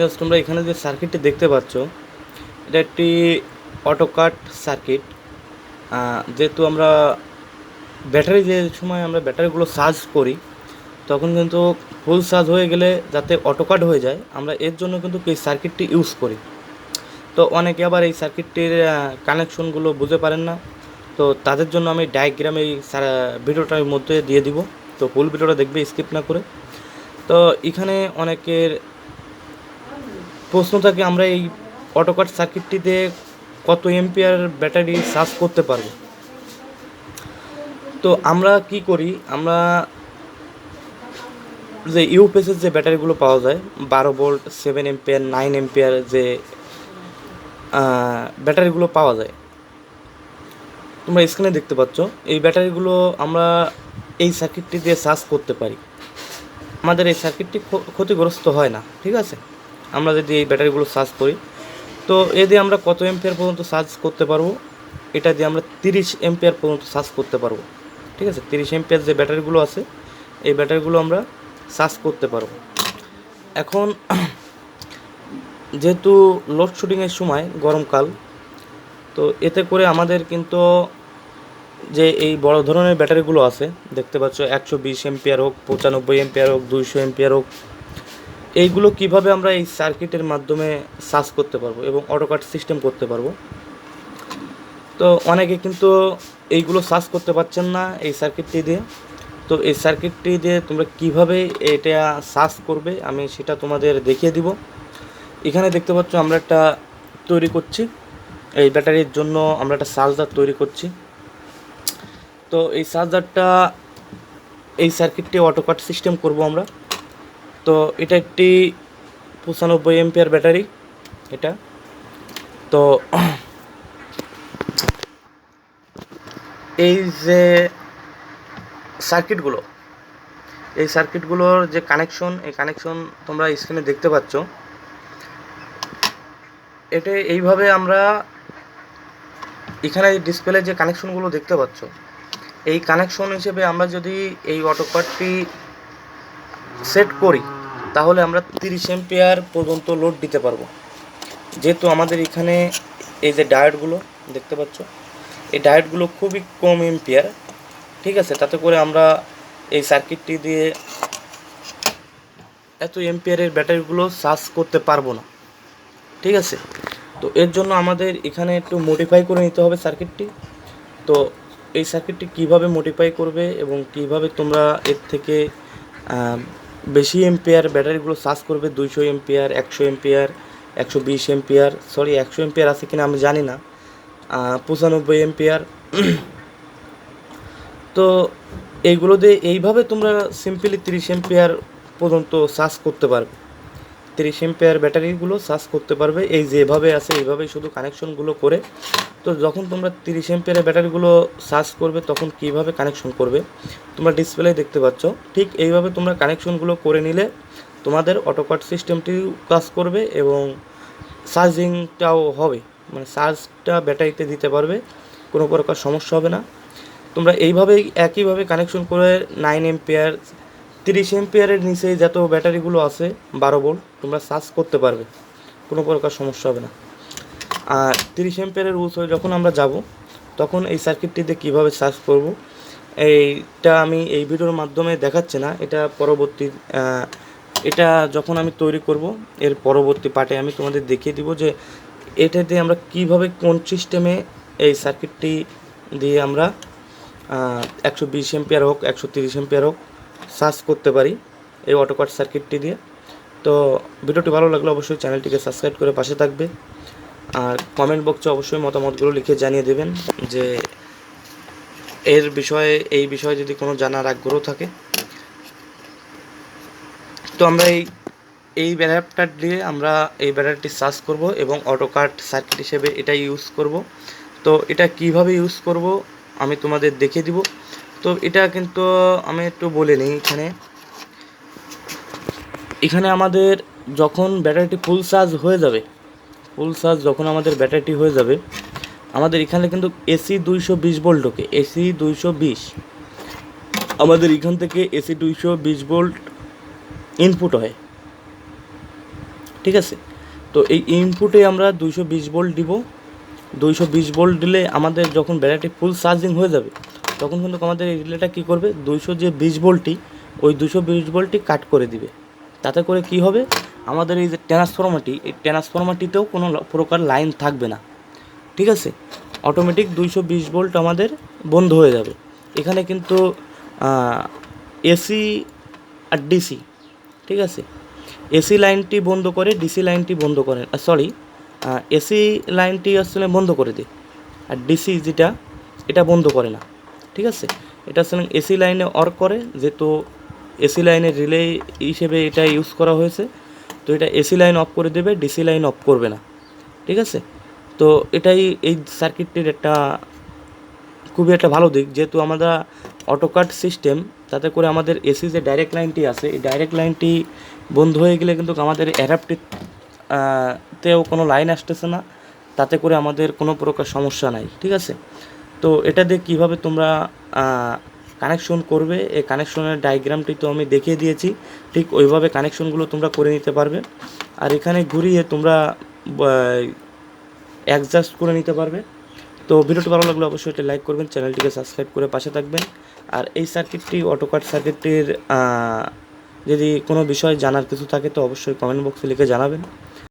Yes, তোমরা এখানে যে সার্কিটটি দেখতে পাচ্ছ এটা একটি অটোকাট সার্কিট যেহেতু আমরা ব্যাটারি যে সময় আমরা ব্যাটারিগুলো চার্জ করি তখন কিন্তু ফুল চার্জ হয়ে গেলে যাতে অটোকাট হয়ে যায় আমরা এর জন্য কিন্তু এই সার্কিটটি ইউজ করি। তো অনেকে আবার এই সার্কিটটির কানেকশনগুলো বুঝতে পারেন না। তো তাদের জন্য আমি ডায়াগ্রাম এই ভিডিওটার মধ্যে দিয়ে দিব। তো ফুল ভিডিওটা দেখবে স্কিপ না করে। তো এখানে অনেকের প্রশ্ন থাকে আমরা এই অটোকাট সার্কিটটিতে কত এম্পিয়ার ব্যাটারি চার্জ করতে পারব? তো আমরা কি করি, আমরা যে ইউপিএসের যে ব্যাটারিগুলো পাওয়া যায়, বারো volt seven ampere nine ampere যে ব্যাটারিগুলো পাওয়া যায়, তোমরা স্ক্রিনে দেখতে পাচ্ছ, এই ব্যাটারিগুলো আমরা এই সার্কিটটি দিয়ে চার্জ করতে পারি। আমাদের এই সার্কিটটি ক্ষতিগ্রস্ত হয় না, ঠিক আছে? আমরা যদি এই ব্যাটারিগুলো চার্জ করি, তো এ দিয়ে আমরা কত এম্পিয়ার পর্যন্ত চার্জ করতে পারব? এটা দিয়ে আমরা তিরিশ এম্পিয়ার পর্যন্ত চার্জ করতে পারব। ঠিক আছে? তিরিশ এম্পিয়ার যে ব্যাটারিগুলো আছে, এই ব্যাটারিগুলো আমরা চার্জ করতে পারব। এখন যেহেতু লোডশেডিংয়ের সময় গরমকাল, তো এতে করে আমাদের কিন্তু যে এই বড় ধরনের ব্যাটারিগুলো আছে, দেখতে পাচ্ছ একশো বিশ এম্পিয়ার হোক, পঁচানব্বই এম্পিয়ার হোক, দুইশো এম্পিয়ার হোক এইগুলো কীভাবে আমরা এই সার্কিটের মাধ্যমে সার্চ করতে পারব এবং অটোকাট সিস্টেম করতে পারব? তো অনেকে কিন্তু এইগুলো সার্চ করতে পারছেন না এই সার্কিটটি দিয়ে। তো এই সার্কিটটি দিয়ে তোমরা কীভাবে এটা সার্চ করবে আমি সেটা তোমাদের দেখিয়ে দিব। এখানে দেখতে পাচ্ছ আমরা একটা তৈরি করছি। এই ব্যাটারির জন্য আমরা একটা চার্জার তৈরি করছি। তো এই চার্জারটা এই সার্কিটটি অটোকাট সিস্টেম করব আমরা। তো এটা একটি পঁচানব্বই এমপিয়ার ব্যাটারি, এটা। তো এই যে সার্কিটগুলো, এই সার্কিটগুলোর যে কানেকশন, এই কানেকশন তোমরা স্ক্রিনে দেখতে পাচ্ছ, এটা এইভাবে আমরা এখানে ডিসপ্লে যে কানেকশনগুলো দেখতে পাচ্ছ, এই কানেকশন হিসেবে আমরা যদি এই অটোকাটটি সেট করি তাহলে আমরা তিরিশ এম্পিয়ার পর্যন্ত লোড দিতে পারব। যেহেতু আমাদের এখানে এই যে ডায়েটগুলো দেখতে পাচ্ছ? এই ডায়েটগুলো খুবই কম এম্পিয়ার ঠিক আছে? তাতে করে আমরা এই সার্কিটটি দিয়ে এত এম্পিয়ারের ব্যাটারিগুলো চার্জ করতে পারব না, ঠিক আছে? তো এর জন্য আমাদের এখানে একটু মডিফাই করে নিতে হবে সার্কিটটি তো এই সার্কিটটি কীভাবে মডিফাই করবে এবং কীভাবে তোমরা এর থেকে বেশি এম্পিয়ার ব্যাটারিগুলো চার্জ করবে দুইশো এম্পিয়ার একশো এম্পিয়ার একশো বিশ এম্পিয়ার সরি একশো এম্পিয়ার আছে কিনা আমি জানি না। পঁচানব্বই এম্পিয়ার তো এইগুলো দিয়ে এইভাবে তোমরা সিম্পলি তিরিশ এম্পিয়ার পর্যন্ত চার্জ করতে পারবে। তিরিশ এম্পিয়ার ব্যাটারিগুলো চার্জ করতে পারবে। এই যেভাবে আছে এইভাবেই শুধু কানেকশনগুলো করে। তো যখন তোমরা তিরিশ এম্পিয়ারের ব্যাটারিগুলো চার্জ করবে, তখন কীভাবে কানেকশন করবে? তোমরা ডিসপ্লে দেখতে পাচ্ছ। ঠিক এইভাবে তোমরা কানেকশনগুলো করে নিলে, তোমাদের অটোকাট সিস্টেমটিও কাজ করবে এবং চার্জিংটাও হবে। মানে চার্জটা ব্যাটারিতে দিতে পারবে, কোনো প্রকার সমস্যা হবে না। তোমরা এইভাবেই একইভাবে কানেকশন করে নাইন এম্পিয়ার তিরিশ এম্পিয়ারের নিচে যত ব্যাটারিগুলো আছে বারো ভোল্ট, তোমরা চার্জ করতে পারবে। কোনো প্রকার সমস্যা হবে না। আর তিরিশ এম্পিয়ারের উৎস যখন আমরা যাব, তখন এই সার্কিটটিতে কীভাবে চার্জ করব, এইটা আমি এই ভিডিওর মাধ্যমে দেখাচ্ছি না। এটা পরবর্তী এটা যখন আমি তৈরি করব, এর পরবর্তী পার্টে আমি তোমাদের দেখিয়ে দিব যে এটাতে আমরা কীভাবে কোন সিস্টেমে এই সার্কিটটি দিয়ে আমরা একশো বিশ এম্পিয়ার হোক, একশো তিরিশ এম্পিয়ার হোক চার্জ করতে পারি এই অটোকাট সার্কিটটি দিয়ে। তো ভিডিওটি ভালো লাগলে অবশ্যই চ্যানেলটিকে সাবস্ক্রাইব করে পাশে থাকবে। আর কমেন্ট বক্সে অবশ্যই মতামতগুলো লিখে জানিয়ে দেবেন যে এর বিষয়ে, এই বিষয়ে যদি কোনো জানার আগ্রহ থাকে। তো আমরা এই এই ব্যাটারটা দিয়ে আমরা এই ব্যাটারিটি চার্জ করব এবং অটোকাট সার্কিট হিসেবে এটা ইউজ করব। তো এটা কীভাবে ইউজ করব আমি তোমাদের দেখিয়ে দিব। তো এটা কিন্তু আমি একটু বলে নিই এখানে। এখানে আমাদের যখন ব্যাটারিটি ফুল চার্জ হয়ে যাবে, ফুল চার্জ যখন আমাদের ব্যাটারিটি হয়ে যাবে, আমাদের এখানে কিন্তু এসি দুইশো বিশ ভোল্ট ঢোকে এসি দুইশো বিশ। আমাদের এখান থেকে এসি দুইশো বিশ ভোল্ট ইনপুট হয়। ঠিক আছে? তো এই ইনপুটে আমরা দুইশো বিশ ভোল্ট দিব। দুইশো বিশ ভোল্ট দিলে আমাদের যখন ব্যাটারি ফুল চার্জিং হয়ে যাবে তখন কিন্তু আমাদের এই রিলেটা কী করবে? দুইশো যে বিশ ভোল্টটি ওই দুশো বিশ ভোল্টটি কাট করে দিবে। তাতে করে কি হবে? আমাদের এই যে ট্রান্সফর্মারটি এই ট্রান্সফর্মারটিতেও কোনো প্রকার লাইন থাকবে না। ঠিক আছে? অটোমেটিক দুইশো বিশ ভোল্ট আমাদের বন্ধ হয়ে যাবে। এখানে কিন্তু এসি আর ডিসি ঠিক আছে? এসি লাইনটি বন্ধ করে ডিসি লাইনটি বন্ধ করে সরি এসি লাইনটি আসলে বন্ধ করে দেয় আর ডিসি যেটা, এটা বন্ধ করে না। ঠিক আছে? এটা আসলে এসি লাইনে অর করে, যেহেতু এসি লাইনের রিলে হিসেবে এটা ইউজ করা হয়েছে, তো এটা এসি লাইন অফ করে দেবে, ডিসি লাইন অফ করবে না। ঠিক আছে? তো এটাই এই সার্কিটটির একটা খুবই একটা ভালো দিক, যেহেতু আমরা অটোকাট সিস্টেম তাতে করে আমাদের এসি যে ডাইরেক্ট লাইনটি আছে, এই ডাইরেক্ট লাইনটি বন্ধ হয়ে গেলে কিন্তু আমাদের অ্যাডাপ্টি তেও কোনো লাইন আসতেছে না, তাতে করে আমাদের কোনো প্রকার সমস্যা নাই। ঠিক আছে? তো এটা দিয়ে কীভাবে তোমরা কানেকশন করবে, এই কানেকশনের ডায়াগ্রামটি তো আমি দেখিয়ে দিয়েছি, ঠিক ওইভাবে কানেকশনগুলো তোমরা করে নিতে পারবে। আর এখানে ঘুরিয়ে তোমরা অ্যাডজাস্ট করে নিতে পারবে। তো ভিডিওটি ভালো লাগলে অবশ্যই এটা লাইক করবেন, চ্যানেলটিকে সাবস্ক্রাইব করে পাশে থাকবেন। আর এই সার্কিটটি অটোকাট সার্কিটটির যদি কোনো বিষয় জানার কিছু থাকে তো অবশ্যই কমেন্ট বক্সে লিখে জানাবেন।